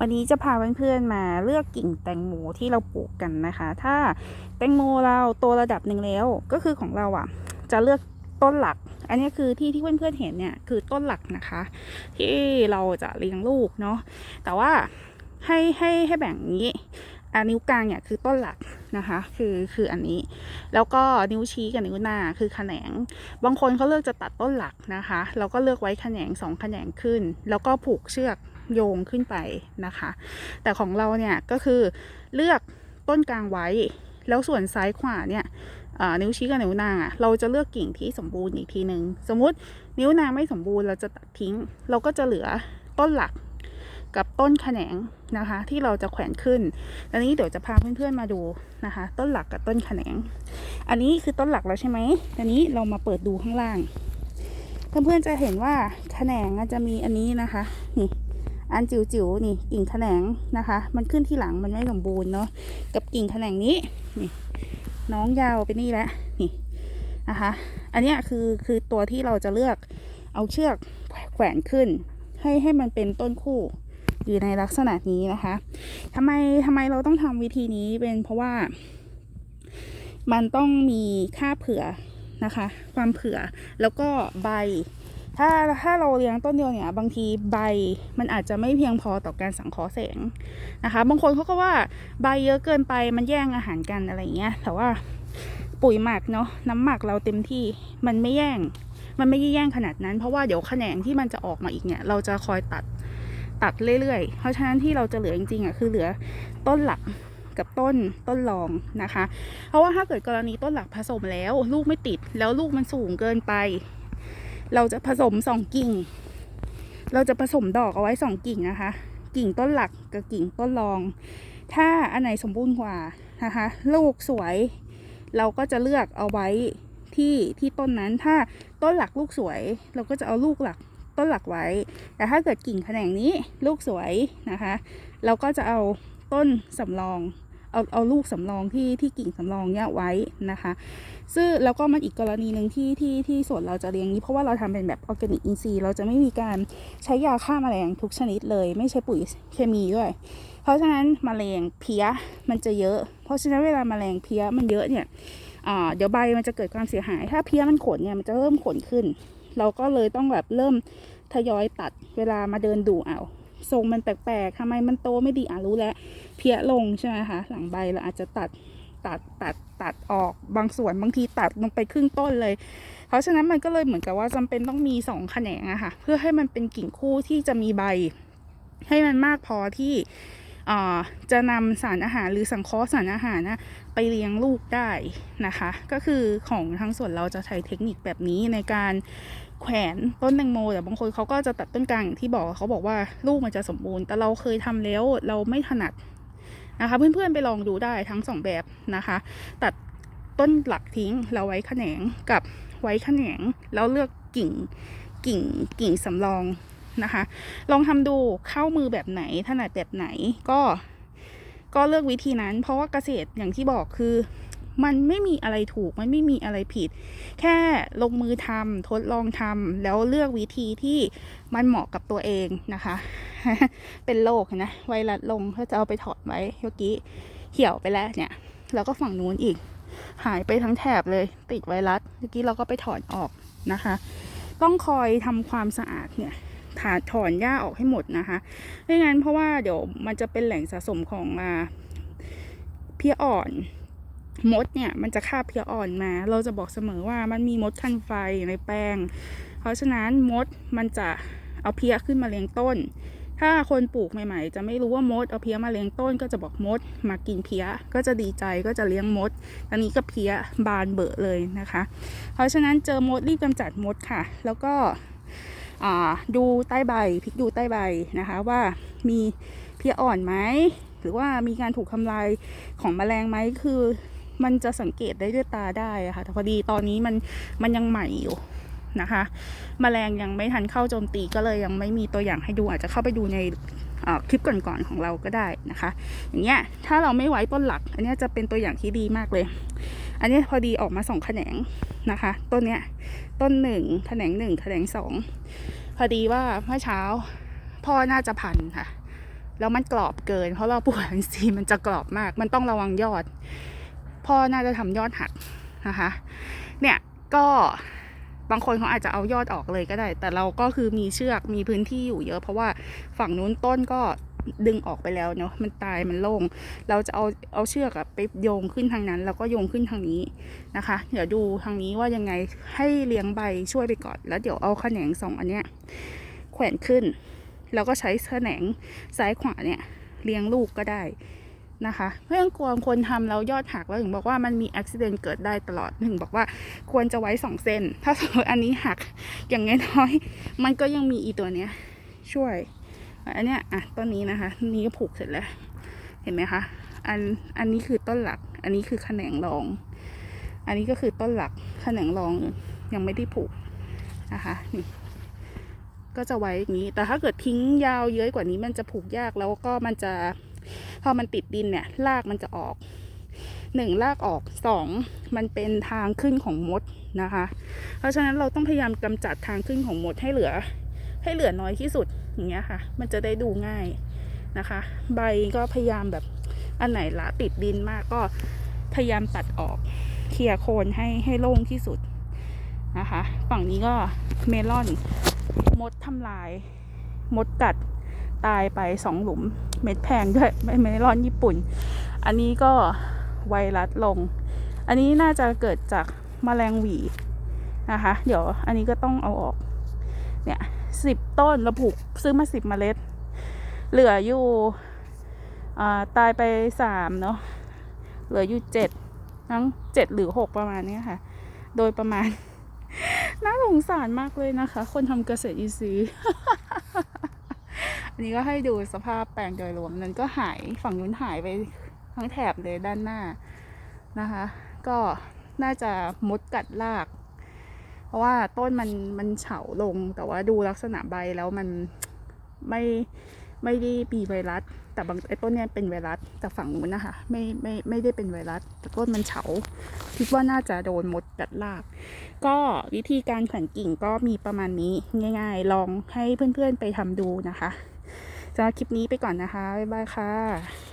วันนี้จะพาเพื่อนๆมาเลือกกิ่งแตงโมที่เราปลูกกันนะคะ ถ้าแตงโมเราโตระดับหนึ่งแล้วก็คือของเราอะ จะเลือกต้นหลัก อันนี้คือที่ที่เพื่อนๆเห็นเนี่ยคือต้นหลักนะคะ ที่เราจะเลี้ยงลูกเนาะแต่ว่าให้ให้ให้แบ่งอย่างนี้อันนิ้วกลางเนี่ยคือต้นหลักนะคะ คือคืออันนี้ แล้วก็นิ้วชี้กับนิ้วหน้าคือแขนง บางคนเขาเลือกจะตัดต้นหลักนะคะ แล้วก็เลือกไว้แขนงสองแขนงขึ้น แล้วก็ผูกเชือก โยงขึ้นไปนะคะ แต่ของเราเนี่ยก็คือเลือกต้นกลางไว้ แล้วส่วนซ้ายขวาเนี่ยนิ้วชี้กับนิ้วนางอะ่ะเราจะเลือกกิ่งที่สมบูรณ์อีกทีหนึ่งสมมุตินิ้วนางไม่สมบูรณ์เราจะตัดทิ้ง เราก็จะเหลือต้นหลักกับต้นแขนงนะคะ ที่เราจะแขวนขึ้นตอนนี้เดี๋ยวจะพาเพื่อนๆมาดูนะคะ ต้นหลักกับต้นแขนง อันนี้คือต้นหลักแล้วใช่ไหมตอนนี้เรามาเปิดดูข้างล่าง เพื่อนๆจะเห็นว่าแขนงจะมีอันนี้นะคะนี่ อันจิ๋วๆนี่กิ่งแขนงนะคะ มันขึ้นที่หลังมันไม่สมบูรณ์เนาะกับกิ่งแขนงนี้นี่น้องยาวไปนี่แล้วนี่นะคะ อันนี้คือคือตัวที่เราจะเลือกเอาเชือกแขวนขึ้น ให้ให้มันเป็นต้นคู่อยู่ในลักษณะนี้นะคะทำไมทำไมเราต้องทำวิธีนี้เป็นเพราะว่า มันต้องมีค่าเผื่อนะคะ ความเผื่อแล้วก็ใบ ถ้าถ้าเราเลี้ยงต้นเดียวเนี่ยบางทีใบมันอาจจะไม่เพียงพอต่อการสังเคราะห์แสงนะคะ บางคนเขาก็ว่าใบเยอะเกินไปมันแย่งอาหารกันอะไรเงี้ยแต่ว่าปุ๋ยหมักเนาะน้ำหมักเราเต็มที่มันไม่แย่ง มันไม่ได้แย่งขนาดนั้น เพราะว่าเดี๋ยวแขนงที่มันจะออกมาอีกเนี่ยเราจะคอยตัดตัดเรื่อยๆ เพราะฉะนั้นที่เราจะเหลือจริงๆอะคือเหลือต้นหลักกับต้นต้นรองนะคะ เพราะว่าถ้าเกิดกรณีต้นหลักผสมแล้ว ลูกไม่ติดแล้วลูกมันสูงเกินไป เราจะผสมสองกิ่ง เราจะผสมดอกเอาไว้สองกิ่งนะคะ กิ่งต้นหลักกับกิ่งต้นรอง ถ้าอันไหนสมบูรณ์กว่านะคะ ลูกสวย เราก็จะเลือกเอาไว้ที่ที่ต้นนั้น ถ้าต้นหลักลูกสวย เราก็จะเอาลูกหลักต้นหลักไว้ แต่ถ้าเกิดกิ่งแขนงนี้ลูกสวยนะคะ เราก็จะเอาต้นสำรอง เอาเอาลูกสำรองที่ที่กิ่งสำรองเนี่ยไว้นะคะ ซึ่งแล้วก็มันอีกกรณีหนึ่งที่ที่ที่สวนเราจะเลี้ยงนี้ เพราะว่าเราทำเป็นแบบออร์แกนิกอินทรีย์เราจะไม่มีการใช้ยาฆ่าแมลงทุกชนิดเลย ไม่ใช้ปุ๋ยเคมีด้วย เพราะฉะนั้นแมลงเพี้ยมันจะเยอะ เพราะฉะนั้นเวลาแมลงเพี้ยมันเยอะเนี่ยเดี๋ยวใบมันจะเกิดความเสียหาย ถ้าเพี้ยมันขนเนี่ยมันจะเริ่มขนขึ้น เราก็เลยต้องแบบเริ่มทยอยตัดเวลามาเดินดูเอาทรงมันแปลกๆทำไมมันโตไม่ดีอะรู้แล้ว เพี้ยลงใช่ไหมคะหลังใบเราอาจจะตัดตัดตัดตัดออกบางส่วนบางทีตัดลงไปครึ่งต้นเลย เพราะฉะนั้นมันก็เลยเหมือนกับว่าจำเป็นต้องมีสองแขนงอะค่ะ เพื่อให้มันเป็นกิ่งคู่ที่จะมีใบ ให้มันมากพอที่จะนำสารอาหารหรือสังเคราะห์สารอาหารนะไปเลี้ยงลูกได้นะคะ ก็คือของทางส่วนเราจะใช้เทคนิคแบบนี้ในการแขวนต้นแตงโมแต่บางคนเขาก็จะตัดต้นกลางอย่างที่บอกเขาบอกว่าลูกมันจะสมบูรณ์ แต่เราเคยทำแล้วเราไม่ถนัด นะคะ เพื่อนๆไปลองดูได้ทั้งสองแบบนะคะ ตัดต้นหลักทิ้งเราไว้แขนงกับไว้แขนงแล้วเลือกกิ่งกิ่งกิ่งสำรองนะคะ ลองทำดูเข้ามือแบบไหนถนัดแบบไหนก็ก็เลือกวิธีนั้น เพราะว่าเกษตรอย่างที่บอกคือ มันไม่มีอะไรถูก มันไม่มีอะไรผิด แค่ลงมือทำทดลองทำแล้วเลือกวิธีที่มันเหมาะกับตัวเองนะคะ เป็นโรคนะไวรัสลงเขาจะเอาไปถอดไว้เมื่อกี้เหี่ยวไปแล้วเนี่ย แล้วก็ฝั่งนู้นอีก หายไปทั้งแถบเลยติดไวรัสเมื่อกี้เราก็ไปถอนออกนะคะ ต้องคอยทำความสะอาดเนี่ยถาถอนหญ้าออกให้หมดนะคะไม่งั้นเพราะว่าเดี๋ยวมันจะเป็นแหล่งสะสมของอ่าเพี้ยอ่อน มดเนี่ยมันจะคาบเพียอ่อนมา เราจะบอกเสมอว่ามันมีมดคันไฟในแป้งเพราะฉะนั้นมดมันจะเอาเพียขึ้นมาเลี้ยงต้น ถ้าคนปลูกใหม่ ๆ จะไม่รู้ว่ามดเอาเพียมาเลี้ยงต้น ก็จะบอกมดมากินเพียก็จะดีใจก็จะเลี้ยงมด อันนี้ก็เพียบานเบอะเลยนะคะ เพราะฉะนั้นเจอมดรีบกำจัดมดค่ะ แล้วก็ดูใต้ใบพลิกดูใต้ใบนะคะว่ามีเพียอ่อนไหมหรือว่ามีการถูกทำลายของแมลงไหมคือ มันจะสังเกตได้ด้วยตาได้ะค่ะแต่พอดีตอนนี้มันมันยังใหม่อยู่นะคะแมลงยังไม่ทันเข้าโจมตีก็เลยยังไม่มีตัวอย่างให้ดูอาจจะเข้าไปดูในคลิปก่อนๆของเราก็ได้นะคะ อย่างเงี้ยถ้าเราไม่ไว้ต้นหลัก อันนี้จะเป็นตัวอย่างที่ดีมากเลย อันนี้พอดีออกมาสองแขนงนะคะ ต้นเนี้ยต้นหนึ่งแขนงหนึ่งแขนงสองพอดีว่าเมื่อเช้าพ่อน่าจะพันค่ะแล้วมันกรอบเกิน เพราะเราปลูกอินทรีย์มันจะกรอบมาก มันต้องระวังยอด พ่อน่าจะทำยอดหักนะคะ เนี่ยก็บางคนเขาอาจจะเอายอดออกเลยก็ได้ แต่เราก็คือมีเชือกมีพื้นที่อยู่เยอะ เพราะว่าฝั่งนู้นต้นก็ดึงออกไปแล้วเนาะมันตายมันโล่ง เราจะเอาเอาเชือกอะไปโยงขึ้นทางนั้น แล้วก็โยงขึ้นทางนี้นะคะ เดี๋ยวดูทางนี้ว่ายังไงให้เลี้ยงใบช่วยไปก่อน แล้วเดี๋ยวเอาแขนงสองอันเนี้ยแขวนขึ้น แล้วก็ใช้แขนงซ้ายขวาเนี่ยเลี้ยงลูกก็ได้ นะคะไม่องกลัวคนทำแล้วยอดหักแล้วถึงบอกว่ามันมีอุบิเหตุเกิดได้ตลอดถึงบอกว่าควรจะไว้สองเส้น ถ้าสมมติอันนี้หักอย่างน้อยๆมันก็ยังมีอีตัวเนี้ยช่วย อันเนี้ยอะต้นนี้นะคะนี่ก็ผูกเสร็จแล้ว เห็นไหมคะอันอันนี้คือต้นหลัก อันนี้คือแขนงรอง อันนี้ก็คือต้นหลักแขนงรองยังไม่ได้ผูกนะคะนี่ก็จะไว้อย่างนี้ แต่ถ้าเกิดทิ้งยาวเย้ยกว่านี้มันจะผูกยากแล้วก็มันจะ พอมันติดดินเนี่ยรากมันจะออกหนึ่งรากออกสองมันเป็นทางขึ้นของมดนะคะ เพราะฉะนั้นเราต้องพยายามกำจัดทางขึ้นของมดให้เหลือ ให้เหลือน้อยที่สุดอย่างเงี้ยค่ะ มันจะได้ดูง่ายนะคะ ใบก็พยายามแบบอันไหนละติดดินมากก็พยายามตัดออกเคลียร์โคนให้ให้โล่งที่สุดนะคะ ฝั่งนี้ก็เมลอนมดทำลาย มดกัด ตายไปสองหลุม เม็ดแพงด้วยไม่เมลอนญี่ปุ่น อันนี้ก็ไวรัสลง อันนี้น่าจะเกิดจากแมลงหวีนะคะ เดี๋ยวอันนี้ก็ต้องเอาออก เนี่ยสิบต้นเราปลูกซื้อมาสิบเมล็ด เหลืออยู่อ่าตายไปสามเนาะเหลืออยู่เจ็ดทั้งเจ็ดหรือหกประมาณนี้ค่ะ โดยประมาณ น่าสงสารมากเลยนะคะ คนทำเกษตรอินทรีย์ อันนี้ก็ให้ดูสภาพแปลงโดยรวมนั้นก็หายฝั่งนู้นหายไปทั้งแถบเลยด้านหน้านะคะ ก็น่าจะมดกัดราก เพราะว่าต้นมันมันเฉาลงแต่ว่าดูลักษณะใบแล้วมันไม่ไม่ได้มีไวรัส แต่บางไอ้ต้นเนี้ยเป็นไวรัสแต่ฝั่งนู้นนะคะไม่ไม่ไม่ได้เป็นไวรัสแต่ต้นมันเฉา คิดว่าน่าจะโดนมดกัดราก ก็วิธีการแขวนกิ่งก็มีประมาณนี้ง่าย ๆ ลองให้เพื่อนๆไปทำดูนะคะ สำหรับคลิปนี้ไปก่อนนะคะ บ๊ายบายค่ะ